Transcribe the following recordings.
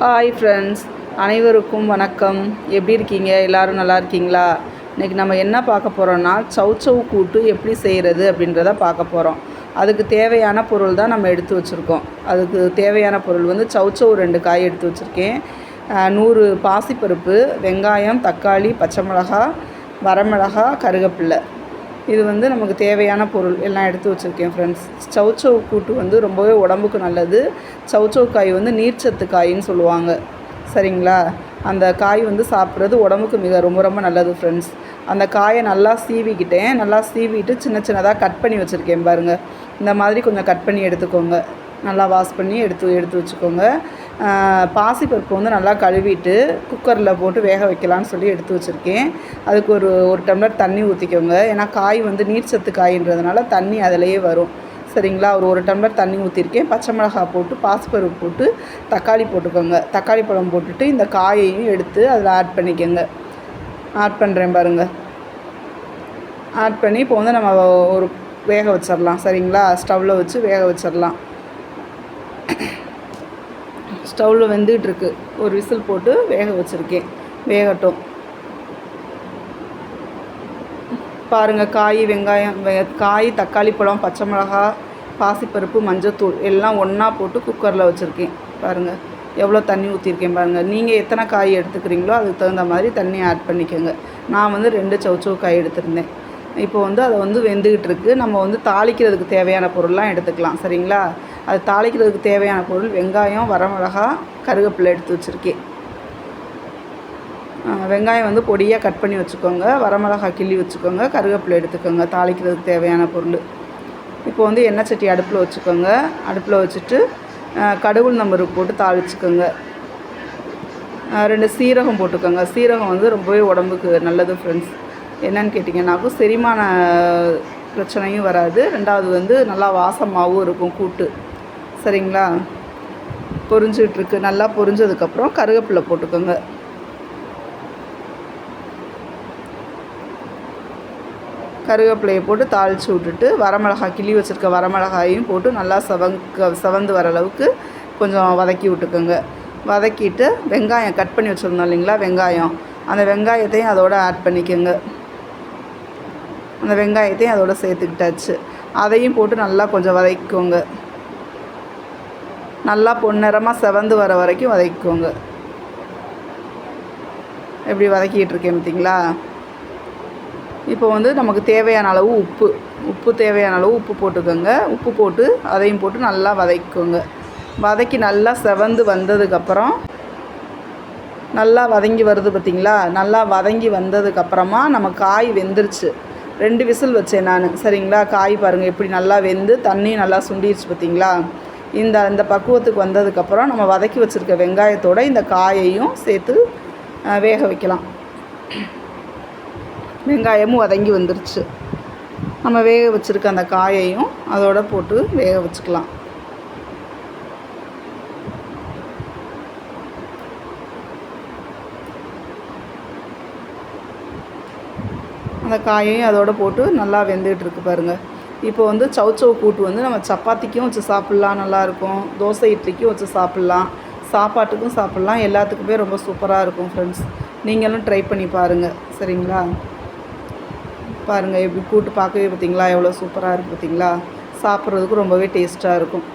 Hi friends அனைவருக்கும் வணக்கம். எப்படி இருக்கீங்க? எல்லோரும் நல்லா இருக்கீங்களா? இன்றைக்கி நம்ம என்ன பார்க்க போகிறோன்னா சௌச்சௌ கூட்டு எப்படி செய்கிறது அப்படின்றத பார்க்க போகிறோம் அதுக்கு தேவையான பொருள் தான் நம்ம எடுத்து வச்சுருக்கோம். அதுக்கு தேவையான பொருள் வந்து சௌச்சௌ ரெண்டு காய் எடுத்து வச்சுருக்கேன். நூறு பாசிப்பருப்பு வெங்காயம் தக்காளி பச்சை மிளகா வரமிளகா கருகப்பில்லை. இது வந்து நமக்கு தேவையான பொருள். எல்லாம் எடுத்து வச்சுருக்கேன் ஃப்ரெண்ட்ஸ் சவுச்சவ் கூட்டு வந்து ரொம்பவே உடம்புக்கு நல்லது. சவுச்சவ் காய் வந்து நீர்ச்சத்து காயின்னு சொல்லுவாங்க. சரிங்களா? அந்த காய் வந்து சாப்பிட்றது உடம்புக்கு மிக ரொம்ப ரொம்ப நல்லது ஃப்ரெண்ட்ஸ் அந்த காயை நல்லா சீவிக்கிட்டேன். நல்லா சீவிட்டு சின்ன சின்னதாக கட் பண்ணி வச்சுருக்கேன் பாருங்கள் இந்த மாதிரி கொஞ்சம் கட் பண்ணி எடுத்துக்கோங்க. நல்லா வாஷ் பண்ணி எடுத்து எடுத்து வச்சுக்கோங்க. பாசிப்பருப்பு வந்து நல்லா கழுவிட்டு குக்கரில் போட்டு வேக வைக்கலான்னு சொல்லி எடுத்து வச்சுருக்கேன். அதுக்கு ஒரு ஒரு டம்ளர் தண்ணி ஊற்றிக்கோங்க ஏன்னா காய் வந்து நீர் சத்து காயின்றதுனால தண்ணி அதிலையே வரும். சரிங்களா? ஒரு ஒரு டம்ளர் தண்ணி ஊற்றிருக்கேன் பச்சை மிளகாய் போட்டு பாசிப்பருப்பு போட்டு தக்காளி போட்டுக்கோங்க. தக்காளி பழம் போட்டுட்டு இந்த காயையும் எடுத்து அதில் ஆட் பண்ணிக்கோங்க. ஆட் பண்ணுறேன் பாருங்கள் ஆட் பண்ணி இப்போ வந்து நம்ம ஒரு வேக வச்சிடலாம் சரிங்களா? ஸ்டவ்வில் வச்சு வேக வச்சிடலாம் ஸ்டவ்வில் வெந்துகிட்ருக்கு. ஒரு விசில் போட்டு வேக வச்சுருக்கேன். வேகட்டும். பாருங்கள் காய் வெங்காயம் காய் தக்காளி பழம் பச்சை மிளகா பாசிப்பருப்பு மஞ்சத்தூள் எல்லாம் ஒன்றா போட்டு குக்கரில் வச்சுருக்கேன். பாருங்கள் எவ்வளோ தண்ணி ஊற்றிருக்கேன் பாருங்கள் நீங்கள் எத்தனை காய் எடுத்துக்கிறீங்களோ அதுக்கு தகுந்த மாதிரி தண்ணி ஆட் பண்ணிக்கோங்க. நான் வந்து ரெண்டு சவுச்சவு காய் எடுத்திருந்தேன். இப்போ வந்து அதை வந்து வெந்துக்கிட்டு இருக்குது நம்ம வந்து தாளிக்கிறதுக்கு தேவையான பொருள்லாம் எடுத்துக்கலாம். சரிங்களா? அது தாளிக்கிறதுக்கு தேவையான பொருள் வெங்காயம் வரமிளகா கருவேப்பிலை எடுத்து வச்சுருக்கேன். வெங்காயம் வந்து பொடியாக கட் பண்ணி வச்சுக்கோங்க. வரமிளகா கிள்ளி வச்சுக்கோங்க. கருவேப்பிலை எடுத்துக்கோங்க. தாளிக்கிறதுக்கு தேவையான பொருள். இப்போ வந்து எண்ணெய் சட்டி அடுப்பில் வச்சுக்கோங்க. அடுப்பில் வச்சுட்டு கடவுள் நம்பருக்கு போட்டு தாளிச்சுக்கோங்க. ரெண்டு சீரகம் போட்டுக்கோங்க. சீரகம் வந்து ரொம்பவே உடம்புக்கு நல்லது ஃப்ரெண்ட்ஸ் என்னன்னு கேட்டிங்கன்னாக்கும் செரிமான பிரச்சனையும் வராது. ரெண்டாவது வந்து நல்லா வாசமாகவும் இருக்கும் கூட்டு. சரிங்களா? பொரிஞ்சிட்ருக்கு. நல்லா பொரிஞ்சதுக்கப்புறம் கருவேப்பிலை போட்டுக்கோங்க. கருவேப்பிலையை போட்டு தாளித்து விட்டுட்டு வரமிளகாய் கிள்ளி வச்சுருக்க வரமிளகாயும் போட்டு நல்லா செவங்க செவந்து வர அளவுக்கு கொஞ்சம் வதக்கி விட்டுக்கோங்க. வதக்கிட்டு வெங்காயம் கட் பண்ணி வச்சுருந்தோம் இல்லைங்களா வெங்காயம். அந்த வெங்காயத்தையும் அதோடு ஆட் பண்ணிக்கோங்க. அந்த வெங்காயத்தையும் அதோட சேர்த்துக்கிட்டாச்சு. அதையும் போட்டு நல்லா கொஞ்சம் வதக்கிக்கோங்க. நல்லா பொன்னிறமாக செவந்து வர வரைக்கும் வதக்கிக்கோங்க. எப்படி வதக்கிட்டு இருக்கேன் பார்த்தீங்களா? இப்போ வந்து நமக்கு தேவையான அளவு உப்பு உப்பு தேவையான அளவு உப்பு போட்டுக்கோங்க. உப்பு போட்டு அதையும் போட்டு நல்லா வதக்கிக்கோங்க. வதக்கி நல்லா செவந்து வந்ததுக்கப்புறம் நல்லா வதங்கி வருது பார்த்திங்களா? நல்லா வதங்கி வந்ததுக்கப்புறமா நம்ம காய் வெந்துருச்சு. ரெண்டு விசில் வச்சேன் நான். சரிங்களா? காய் பாருங்கள் எப்படி நல்லா வெந்து தண்ணியும் நல்லா சுண்டிடுச்சு பார்த்தீங்களா? இந்த இந்த பக்குவத்துக்கு வந்ததுக்கப்புறம் நம்ம வதக்கி வச்சுருக்க வெங்காயத்தோடு இந்த காயையும் சேர்த்து வேக வைக்கலாம். வெங்காயமும் வதங்கி வந்துருச்சு. நம்ம வேக வச்சுருக்க அந்த காயையும் அதோட போட்டு வேக வச்சுக்கலாம். அந்த காயையும் அதோடு போட்டு நல்லா வெந்துகிட்ருக்கு பாருங்கள் இப்போ வந்து சவுச்சவ் கூட்டு வந்து நம்ம சப்பாத்திக்கும் வச்சு சாப்பிட்லாம் நல்லாயிருக்கும். தோசை இட்லிக்கும் வச்சு சாப்பிட்லாம். சாப்பாட்டுக்கும் சாப்பிட்லாம். எல்லாத்துக்குமே ரொம்ப சூப்பராக இருக்கும் ஃப்ரெண்ட்ஸ் நீங்களும் ட்ரை பண்ணி பாருங்கள் சரிங்களா? பாருங்கள் எப்படி கூட்டு பார்க்கவே பார்த்தீங்களா? எவ்வளோ சூப்பராக இருக்குது பார்த்தீங்களா? சாப்பிட்றதுக்கு ரொம்பவே டேஸ்ட்டாக இருக்கும்.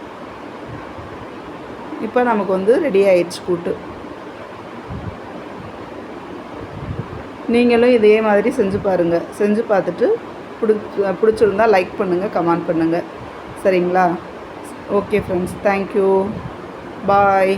இப்போ நமக்கு வந்து ரெடி ஆயிடுச்சு கூட்டு. நீங்களும் இதே மாதிரி செஞ்சு பாருங்கள் செஞ்சு பார்த்துட்டு பிடிச்சி பிடிச்சிருந்தா லைக் பண்ணுங்கள் கமெண்ட் பண்ணுங்கள் சரிங்களா? Okay friends thank you bye